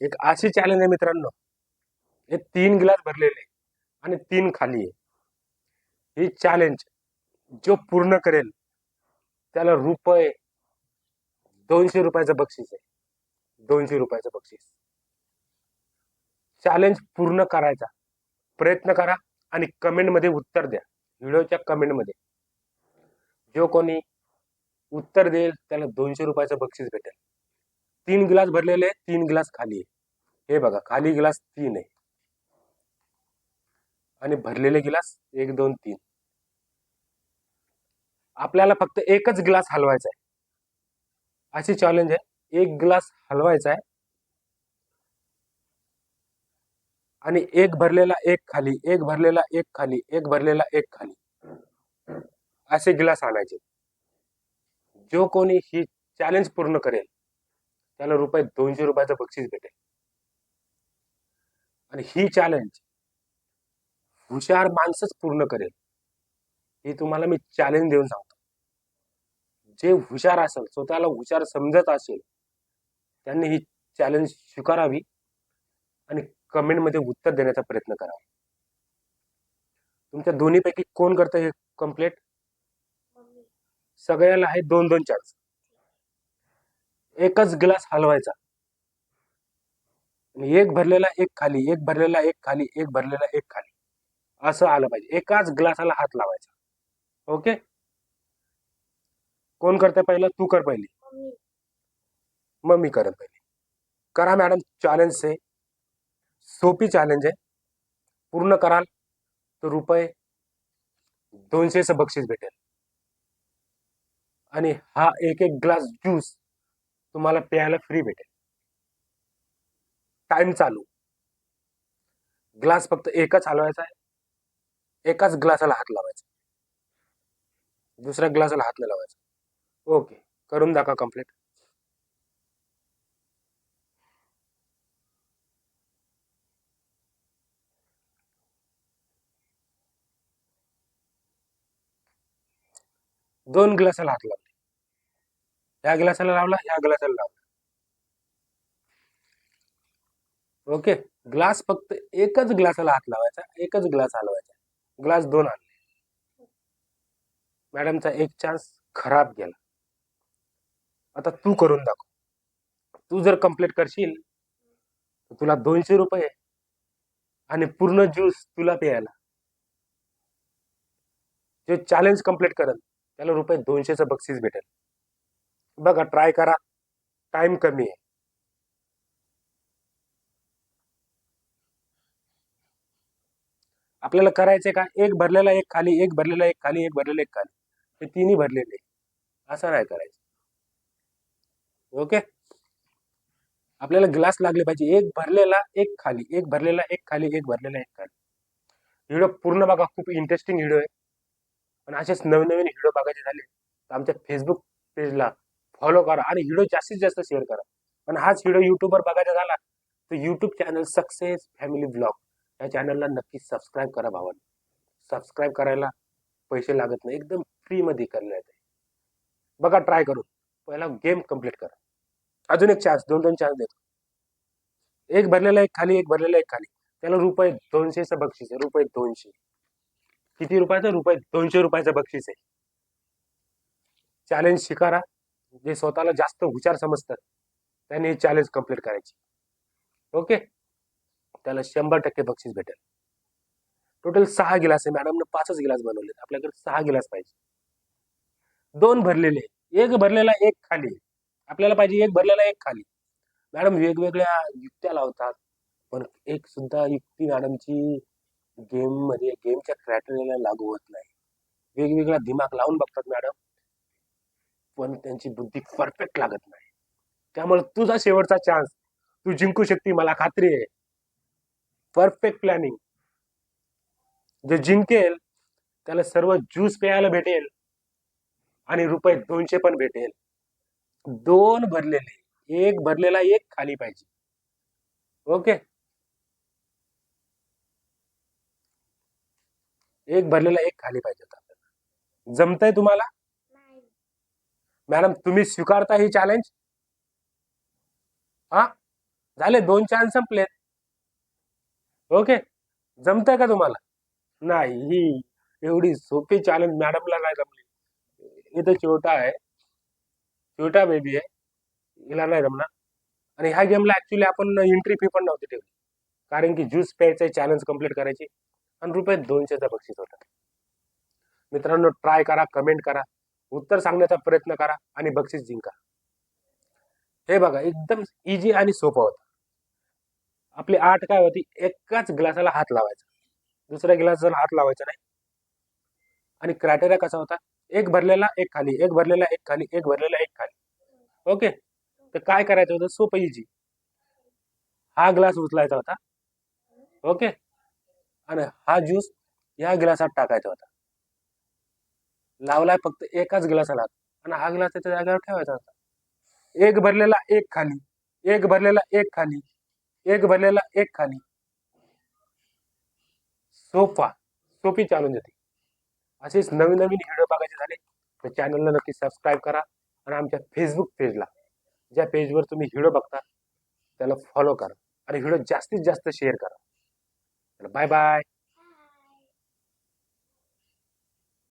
एक अशी चॅलेंज आहे मित्रांनो. हे तीन ग्लास भरलेले आणि तीन खाली आहे ही चॅलेंज जो पूर्ण करेल त्याला रुपये दोनशे रुपयाचं बक्षीस आहे. दोनशे रुपयाचं बक्षीस. चॅलेंज पूर्ण करायचा. प्रयत्न करा आणि कमेंटमध्ये उत्तर द्या. व्हिडिओच्या कमेंटमध्ये. जो कोणी उत्तर देईल त्याला दोनशे रुपयाचं बक्षीस भेटेल. तीन ग्लास भरलेले आहे, तीन ग्लास खाली आहे. हे बघा खाली ग्लास तीन आहे. आणि भरलेले गिलास एक दोन तीन. आपल्याला फक्त एकच ग्लास हलवायचा आहे. अशी चॅलेंज आहे. एक ग्लास हलवायचा आहे. आणि एक भरलेला एक खाली एक भरलेला एक खाली एक भरलेला एक खाली. असे ग्लास आणायचे. जो कोणी ही चॅलेंज पूर्ण करेल त्याला रुपये दोनशे रुपयाचं बक्षीस भेटेल. आणि ही चॅलेंज हुशार माणसंच पूर्ण करेल. हे तुम्हाला मी चॅलेंज देऊन सांगतो. जे हुशार असेल स्वतःला हुशार समजत असेल त्यांनी ही चॅलेंज स्वीकारावी आणि कमेंटमध्ये उत्तर देण्याचा प्रयत्न करावा. तुमच्या दोन्हीपैकी कोण करतं हे कंप्लीट सगळ्याला आहे दोन दोन चान्स एकच ग्लास हलवायचा. एक भरलेला एक खाली एक भरलेला एक खाली एक भरलेला एक खाली. असं आलं पाहिजे. एकाच ग्लासाला हात लावायचा. ओके? कोण करते पहिलं? तू कर पहिली. मग मी करत पहिली. करा मॅडम चॅलेंज आहे सोपी चॅलेंज आहे पूर्ण कराल तर रुपये दोनशेचं बक्षीस भेटेल. आणि हा एक एक ग्लास ज्यूस तुम्हाला प्यायला फ्री भेटेल. टाइम चालू. ग्लास फक्त एकच हलवायचा आहे. एकाच ग्लासाला हात लावायचा. दुसऱ्या ग्लासाला हात नाही लावायचा. ओके करून दाखवा कंप्लीट दोन ग्लासाला हात लावले या ग्लासाला लावला या ग्लासाला लावला. ओके ग्लास फक्त एकच ग्लासाला हात लावायचा एकच ग्लास हलवायचा. ग्लास दोन आणले. मॅडमचा एक चान्स खराब गेला. आता तू करून दाखव. तू जर कंप्लीट करशील तर तुला दोनशे रुपये आणि पूर्ण ज्यूस तुला प्यायला. जे चॅलेंज कंप्लीट करेल त्याला रुपये दोनशेचं बक्षीस भेटेल. बघा ट्राय करा. टाइम कमी आहे. आपल्याला करायचे का? एक भरलेला एक खाली एक भरलेला एक खाली एक भरलेला एक खाली. हे तिन्ही भरलेले. असं नाही करायचं. ओके आपल्याला ग्लास लागले पाहिजे. एक भरलेला एक खाली. एक भरलेला एक खाली एक भरलेला एक खाली. व्हिडिओ पूर्ण बघा. खूप इंटरेस्टिंग व्हिडिओ आहे. पण असेच नवीन नवीन व्हिडिओ बघायचे झाले तर आमच्या फेसबुक फॉलो करा आणि व्हिडिओ जास्तीत जास्त शेअर करा. पण हाच व्हिडिओ युट्यूबवर बघायचा झाला तर YouTube channel success family blog या चॅनलला नक्की सबस्क्राईब करा भावांनो. सबस्क्राईब करायला पैसे लागत नाही एकदम फ्रीमध्ये करण्यात येते बघा ट्राय करून. पहिला गेम कंप्लीट करा. अजून एक चान्स दोन दोन चान्स देतो. एक भरलेला एक खाली एक भरलेला एक खाली. त्याला रुपये दोनशेचं बक्षीस आहे रुपये दोनशे. किती रुपयाचं? रुपये दोनशे रुपयाचं बक्षीस आहे. चॅलेंज स्वीकारा. जे स्वतःला जास्त हुशार समजतात त्यांनी चॅलेंज कंप्लीट करायची. ओके त्याला शंभर टक्के बक्षीस भेटेल. टोटल सहा गिलास आहे मॅडमनं पाचच गिलास बनवले आपल्याकडे सहा गिलास पाहिजे. दोन भरलेले एक भरलेला एक खाली आपल्याला पाहिजे एक भरलेला एक खाली. मॅडम वेगवेगळ्या युक्त्या लावतात. पण एक सुद्धा युक्ती मॅडमची गेममध्ये गेमच्या क्रायटेरियाला लागू होत नाही. वेगवेगळा दिमाग लावून बघतात मॅडम पण त्यांची बुद्धी परफेक्ट लागत नाही. त्यामुळे तुझा शेवटचा चान्स तू जिंकू शकते मला खात्री आहे. परफेक्ट प्लॅनिंग जो जिंकेल त्याला सर्व ज्यूस प्यायला भेटेल आणि रुपये दोनशे पण भेटेल. दोन भरलेले एक भरलेला एक खाली पाहिजे. ओके एक भरलेला एक खाली पाहिजे. होता आपल्याला जमतंय तुम्हाला? मॅडम तुम्ही स्वीकारता ही चॅलेंज हा? झाले दोन चान्स संपलेत. ओके जमतंय का तुम्हाला? नाही. ही एवढी सोपी चॅलेंज मॅडमला नाही जमली. इथं छोटा आहे. छोटा बेबी आहे. हिला नाही जमणार. आणि ह्या गेमला ऍक्च्युली आपण एंट्री फी पण नव्हती ठेवली. कारण की ज्यूस प्यायचं चॅलेंज कंप्लीट करायची. आणि रुपये दोनशेचा बक्षीस होता. मित्रांनो ट्राय करा कमेंट करा. उत्तर सांगण्याचा प्रयत्न करा आणि बक्षीस जिंका. हे बघा एकदम इजी आणि सोपं होतं. आपली आठ काय होती? एकाच ग्लासाला हात लावायचा. दुसऱ्या ग्लासाला हात लावायचा नाही. आणि क्रायटेरिया कसा होता? एक भरलेला एक खाली. एक भरलेला एक खाली. एक भरलेला एक खाली. ओके? तर काय करायचं होतं? सोपं इझी हा ग्लास उचलायचा होता. ओके? आणि हा ज्यूस या ग्लासात टाकायचा होता. लावलाय फक्त एकाच ग्लासाला. आणि हा ग्लास त्याच्या जागेवर ठेवायचा होता. एक भरलेला एक खाली. एक भरलेला एक खाली. एक भरलेला एक खाली. सोपा सोपी चालून जाते. असेच नवीन नवीन व्हिडिओ बघायचे झाले तर चॅनलला नक्की सबस्क्राईब करा आणि आमच्या फेसबुक पेजला ज्या पेजवर तुम्ही व्हिडिओ बघता त्याला फॉलो करा. आणि व्हिडिओ जास्तीत जास्त शेअर करा. Bye bye